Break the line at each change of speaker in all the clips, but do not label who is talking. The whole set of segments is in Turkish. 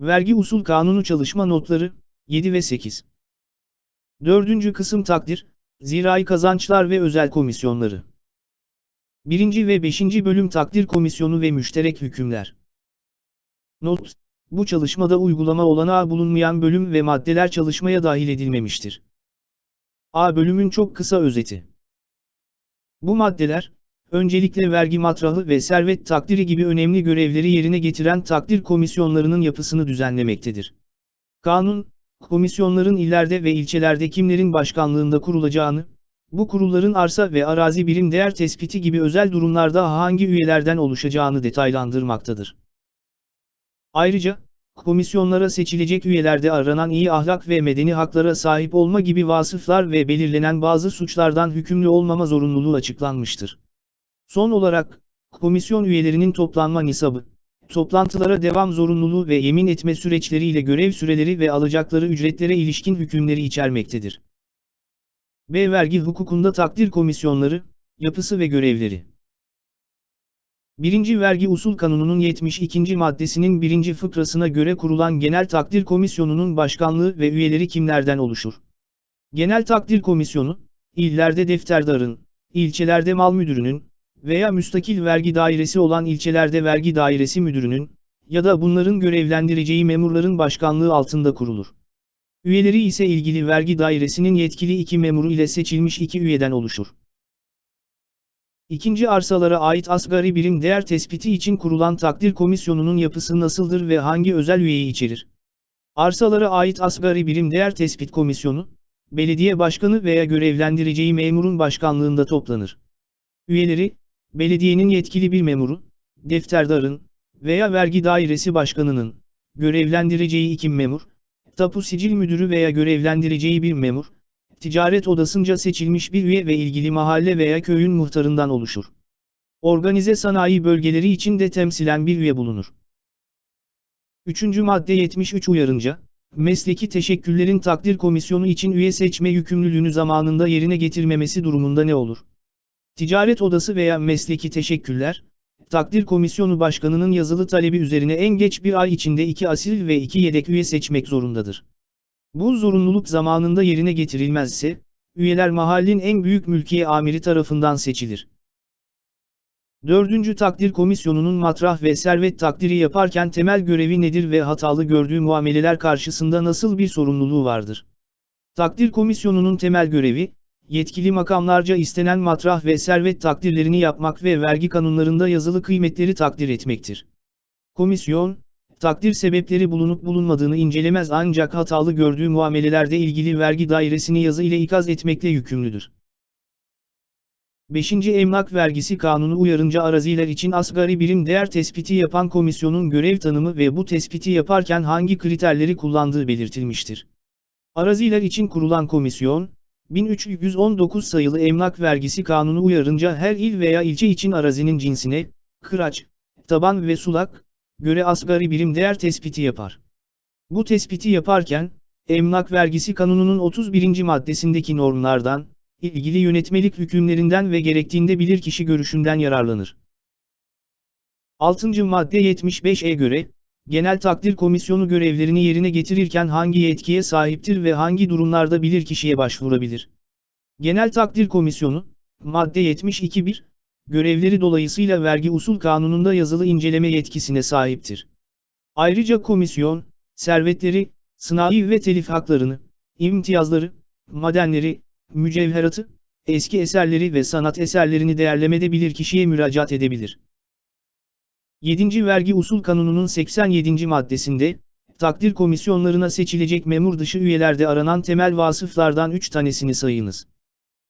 Vergi Usul Kanunu Çalışma Notları 7 ve 8 Dördüncü kısım takdir, zirai kazançlar ve özel komisyonları. Birinci ve beşinci bölüm takdir komisyonu ve müşterek hükümler. Not, bu çalışmada uygulama olanağı bulunmayan bölüm ve maddeler çalışmaya dahil edilmemiştir. A bölümün çok kısa özeti. Bu maddeler, öncelikle vergi matrahı ve servet takdiri gibi önemli görevleri yerine getiren takdir komisyonlarının yapısını düzenlemektedir. Kanun, komisyonların illerde ve ilçelerde kimlerin başkanlığında kurulacağını, bu kurulların arsa ve arazi birim değer tespiti gibi özel durumlarda hangi üyelerden oluşacağını detaylandırmaktadır. Ayrıca, komisyonlara seçilecek üyelerde aranan iyi ahlak ve medeni haklara sahip olma gibi vasıflar ve belirlenen bazı suçlardan hükümlü olmama zorunluluğu açıklanmıştır. Son olarak, komisyon üyelerinin toplanma nisabı, toplantılara devam zorunluluğu ve yemin etme süreçleriyle görev süreleri ve alacakları ücretlere ilişkin hükümleri içermektedir. B. Vergi hukukunda takdir komisyonları, yapısı ve görevleri. 1. Vergi Usul Kanunu'nun 72. maddesinin 1. fıkrasına göre kurulan Genel Takdir Komisyonu'nun başkanlığı ve üyeleri kimlerden oluşur? Genel Takdir Komisyonu, illerde defterdarın, ilçelerde mal müdürünün veya müstakil vergi dairesi olan ilçelerde vergi dairesi müdürünün ya da bunların görevlendireceği memurların başkanlığı altında kurulur. Üyeleri ise ilgili vergi dairesinin yetkili iki memuru ile seçilmiş iki üyeden oluşur. İkinci arsalara ait asgari birim değer tespiti için kurulan takdir komisyonunun yapısı nasıldır ve hangi özel üyeyi içerir? Arsalara ait asgari birim değer tespit komisyonu, belediye başkanı veya görevlendireceği memurun başkanlığında toplanır. Üyeleri, belediyenin yetkili bir memuru, defterdarın veya vergi dairesi başkanının görevlendireceği iki memur, tapu sicil müdürü veya görevlendireceği bir memur, ticaret odasınca seçilmiş bir üye ve ilgili mahalle veya köyün muhtarından oluşur. Organize sanayi bölgeleri için de temsilen bir üye bulunur. 3. madde 73 uyarınca, mesleki teşekküllerin takdir komisyonu için üye seçme yükümlülüğünü zamanında yerine getirmemesi durumunda ne olur? Ticaret odası veya mesleki teşekküller, takdir komisyonu başkanının yazılı talebi üzerine en geç bir ay içinde iki asil ve iki yedek üye seçmek zorundadır. Bu zorunluluk zamanında yerine getirilmezse, üyeler mahallin en büyük mülkiye amiri tarafından seçilir. 4. Takdir Komisyonu'nun matrah ve servet takdiri yaparken temel görevi nedir ve hatalı gördüğü muameleler karşısında nasıl bir sorumluluğu vardır? Takdir Komisyonu'nun temel görevi, yetkili makamlarca istenen matrah ve servet takdirlerini yapmak ve vergi kanunlarında yazılı kıymetleri takdir etmektir. Komisyon, takdir sebepleri bulunup bulunmadığını incelemez ancak hatalı gördüğü muamelelerde ilgili vergi dairesini yazı ile ikaz etmekle yükümlüdür. 5. Emlak Vergisi Kanunu uyarınca araziler için asgari birim değer tespiti yapan komisyonun görev tanımı ve bu tespiti yaparken hangi kriterleri kullandığı belirtilmiştir. Araziler için kurulan komisyon, 1319 sayılı Emlak Vergisi Kanunu uyarınca her il veya ilçe için arazinin cinsine, kıraç, taban ve sulak, göre asgari birim değer tespiti yapar. Bu tespiti yaparken, Emlak Vergisi Kanunu'nun 31. maddesindeki normlardan, ilgili yönetmelik hükümlerinden ve gerektiğinde bilirkişi görüşünden yararlanır. 6. madde 75'e göre, Genel Takdir Komisyonu görevlerini yerine getirirken hangi yetkiye sahiptir ve hangi durumlarda bilirkişiye başvurabilir? Genel Takdir Komisyonu, madde 72.1, görevleri dolayısıyla vergi usul kanununda yazılı inceleme yetkisine sahiptir. Ayrıca komisyon, servetleri, sınai ve telif haklarını, imtiyazları, madenleri, mücevheratı, eski eserleri ve sanat eserlerini değerlemede bilir kişiye müracaat edebilir. 7. Vergi Usul Kanunu'nun 87. maddesinde, takdir komisyonlarına seçilecek memur dışı üyelerde aranan temel vasıflardan 3 tanesini sayınız.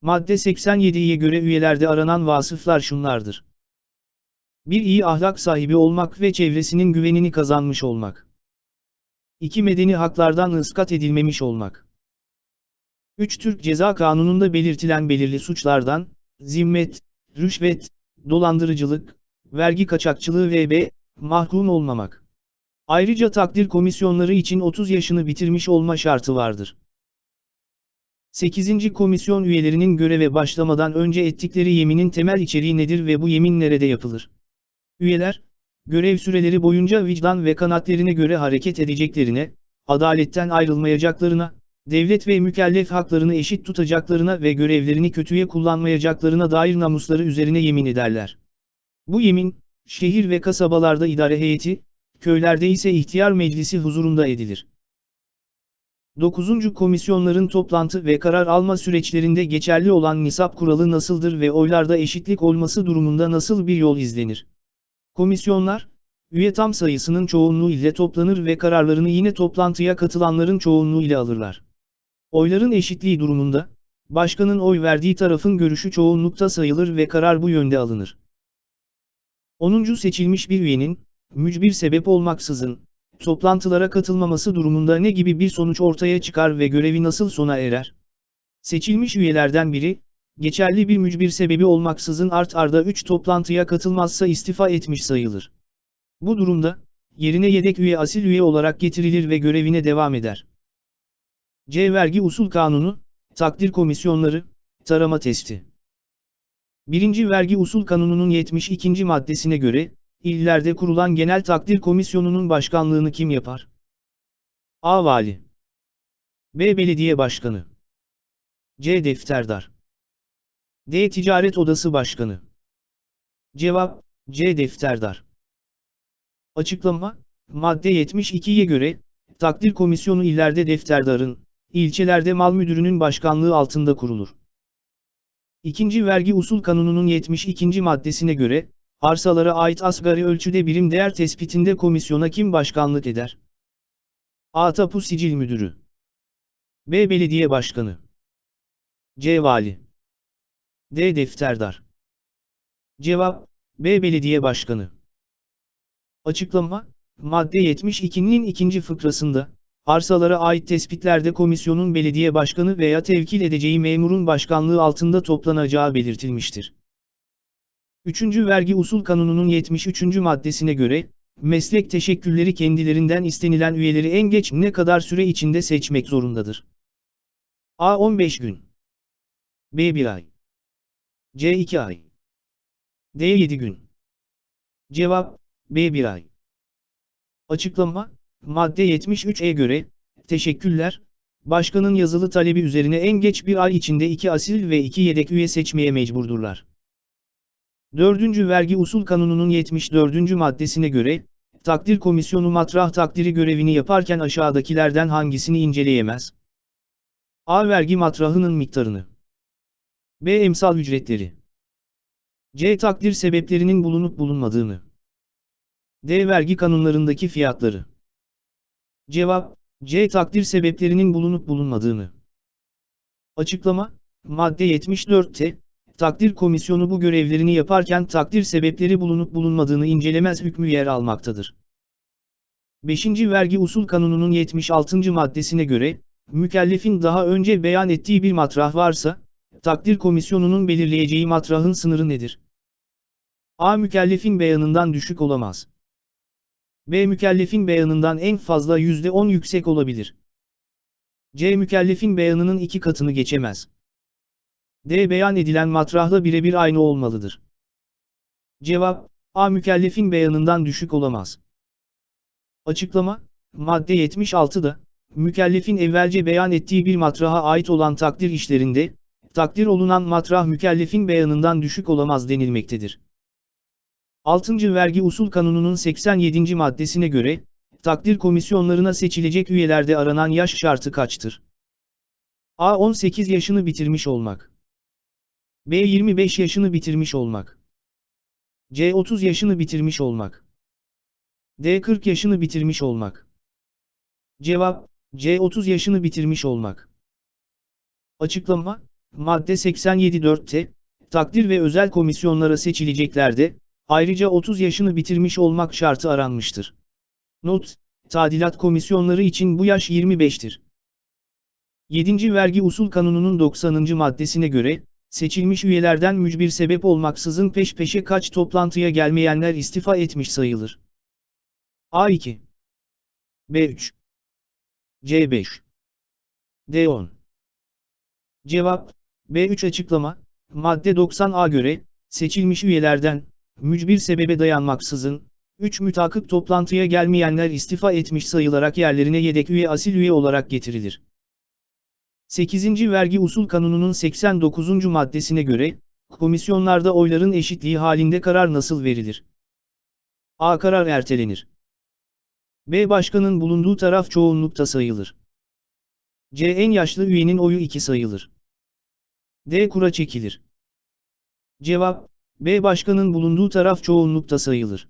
Madde 87'ye göre üyelerde aranan vasıflar şunlardır. 1. iyi ahlak sahibi olmak ve çevresinin güvenini kazanmış olmak. 2. Medeni haklardan ıskat edilmemiş olmak. 3. Türk Ceza Kanunu'nda belirtilen belirli suçlardan, zimmet, rüşvet, dolandırıcılık, vergi kaçakçılığı ve b. mahkum olmamak. Ayrıca takdir komisyonları için 30 yaşını bitirmiş olma şartı vardır. 8. Komisyon üyelerinin göreve başlamadan önce ettikleri yeminin temel içeriği nedir ve bu yemin nerede yapılır? Üyeler, görev süreleri boyunca vicdan ve kanaatlerine göre hareket edeceklerine, adaletten ayrılmayacaklarına, devlet ve mükellef haklarını eşit tutacaklarına ve görevlerini kötüye kullanmayacaklarına dair namusları üzerine yemin ederler. Bu yemin, şehir ve kasabalarda idare heyeti, köylerde ise ihtiyar meclisi huzurunda edilir. 9. Komisyonların toplantı ve karar alma süreçlerinde geçerli olan nisap kuralı nasıldır ve oylarda eşitlik olması durumunda nasıl bir yol izlenir? Komisyonlar, üye tam sayısının çoğunluğu ile toplanır ve kararlarını yine toplantıya katılanların çoğunluğu ile alırlar. Oyların eşitliği durumunda, başkanın oy verdiği tarafın görüşü çoğunlukta sayılır ve karar bu yönde alınır. 10. Seçilmiş bir üyenin, mücbir sebep olmaksızın, toplantılara katılmaması durumunda ne gibi bir sonuç ortaya çıkar ve görevi nasıl sona erer? Seçilmiş üyelerden biri, geçerli bir mücbir sebebi olmaksızın art arda 3 toplantıya katılmazsa istifa etmiş sayılır. Bu durumda, yerine yedek üye asil üye olarak getirilir ve görevine devam eder. C. Vergi Usul Kanunu, Takdir Komisyonları, Tarama Testi 1. Vergi Usul Kanunu'nun 72. maddesine göre, illerde kurulan Genel Takdir Komisyonu'nun başkanlığını kim yapar? A. Vali B. Belediye Başkanı C. Defterdar D. Ticaret Odası Başkanı Cevap, C. Defterdar Açıklama, madde 72'ye göre, takdir komisyonu illerde defterdarın, ilçelerde mal müdürünün başkanlığı altında kurulur. İkinci Vergi Usul Kanunu'nun 72. maddesine göre, arsalara ait asgari ölçüde birim değer tespitinde komisyona kim başkanlık eder? A. Tapu Sicil Müdürü B. Belediye Başkanı C. Vali D. Defterdar Cevap, B. Belediye Başkanı Açıklama, madde 72'nin ikinci fıkrasında, arsalara ait tespitlerde komisyonun belediye başkanı veya tevkil edeceği memurun başkanlığı altında toplanacağı belirtilmiştir. 3. Vergi Usul Kanunu'nun 73. maddesine göre, meslek teşekkülleri kendilerinden istenilen üyeleri en geç ne kadar süre içinde seçmek zorundadır. A. 15 gün B. 1 ay C. 2 ay D. 7 gün Cevap B. 1 ay Açıklama, madde 73'e göre, teşekkürler, başkanın yazılı talebi üzerine en geç bir ay içinde iki asil ve iki yedek üye seçmeye mecburdurlar. 4. Vergi Usul Kanunu'nun 74. maddesine göre, takdir komisyonu matrah takdiri görevini yaparken aşağıdakilerden hangisini inceleyemez? A. Vergi matrahının miktarını. B. Emsal ücretleri. C. Takdir sebeplerinin bulunup bulunmadığını. D. Vergi kanunlarındaki fiyatları. Cevap, C. Takdir sebeplerinin bulunup bulunmadığını. Açıklama, madde 74'te, takdir komisyonu bu görevlerini yaparken takdir sebepleri bulunup bulunmadığını incelemez hükmü yer almaktadır. 5. Vergi Usul Kanunu'nun 76. maddesine göre, mükellefin daha önce beyan ettiği bir matrah varsa, takdir komisyonunun belirleyeceği matrahın sınırı nedir? A. Mükellefin beyanından düşük olamaz. B. Mükellefin beyanından en fazla %10 yüksek olabilir. C. Mükellefin beyanının iki katını geçemez. D. Beyan edilen matrahla birebir aynı olmalıdır. Cevap, A. Mükellefin beyanından düşük olamaz. Açıklama, madde 76'da, mükellefin evvelce beyan ettiği bir matraha ait olan takdir işlerinde, takdir olunan matrah mükellefin beyanından düşük olamaz denilmektedir. 6. Vergi Usul Kanunu'nun 87. maddesine göre, takdir komisyonlarına seçilecek üyelerde aranan yaş şartı kaçtır? A. 18 yaşını bitirmiş olmak. B. 25 yaşını bitirmiş olmak. C. 30 yaşını bitirmiş olmak. D. 40 yaşını bitirmiş olmak. Cevap, C. 30 yaşını bitirmiş olmak. Açıklama, madde 87.4'te, takdir ve özel komisyonlara seçileceklerde, Ayrıca 30 yaşını bitirmiş olmak şartı aranmıştır. Not, tadilat komisyonları için bu yaş 25'tir. 7. Vergi Usul Kanunu'nun 90. maddesine göre, seçilmiş üyelerden mücbir sebep olmaksızın peş peşe kaç toplantıya gelmeyenler istifa etmiş sayılır. A2 B3 C5 D10 Cevap, B3 açıklama, madde 90A göre, seçilmiş üyelerden, mücbir sebebe dayanmaksızın, 3 mütakip toplantıya gelmeyenler istifa etmiş sayılarak yerlerine yedek üye asil üye olarak getirilir. 8. Vergi Usul Kanunu'nun 89. maddesine göre, komisyonlarda oyların eşitliği halinde karar nasıl verilir? A. Karar ertelenir. B. Başkanın bulunduğu taraf çoğunlukta sayılır. C. En yaşlı üyenin oyu 2 sayılır. D. Kura çekilir. Cevap, B. Başkanın bulunduğu taraf çoğunlukta sayılır.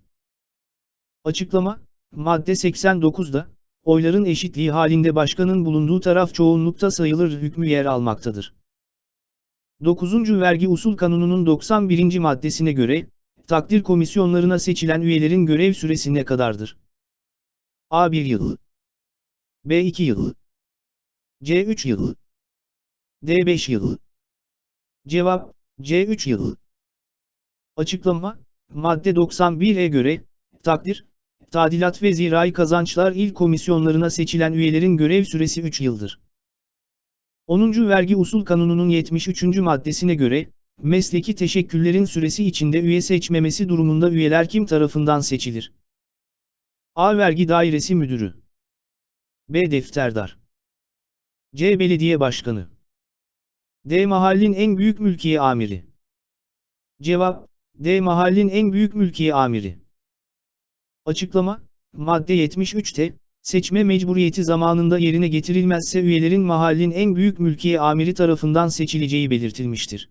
Açıklama, madde 89'da, oyların eşitliği halinde başkanın bulunduğu taraf çoğunlukta sayılır hükmü yer almaktadır. 9. Vergi Usul Kanunu'nun 91. maddesine göre, takdir komisyonlarına seçilen üyelerin görev süresi ne kadardır? A 1 yıl B 2 yıl C 3 yıl D 5 yıl Cevap C 3 yıl Açıklama Madde 91'e göre takdir, tadilat ve zirai kazançlar il komisyonlarına seçilen üyelerin görev süresi 3 yıldır. 10. Vergi Usul Kanunu'nun 73. maddesine göre, mesleki teşekküllerin süresi içinde üye seçmemesi durumunda üyeler kim tarafından seçilir? A. Vergi Dairesi Müdürü B. Defterdar C. Belediye Başkanı D. Mahallin en büyük mülkiye amiri Cevap D. Mahallin en büyük mülkiye amiri Açıklama Madde 73'te, seçme mecburiyeti zamanında yerine getirilmezse üyelerin mahallin en büyük mülkiye amiri tarafından seçileceği belirtilmiştir.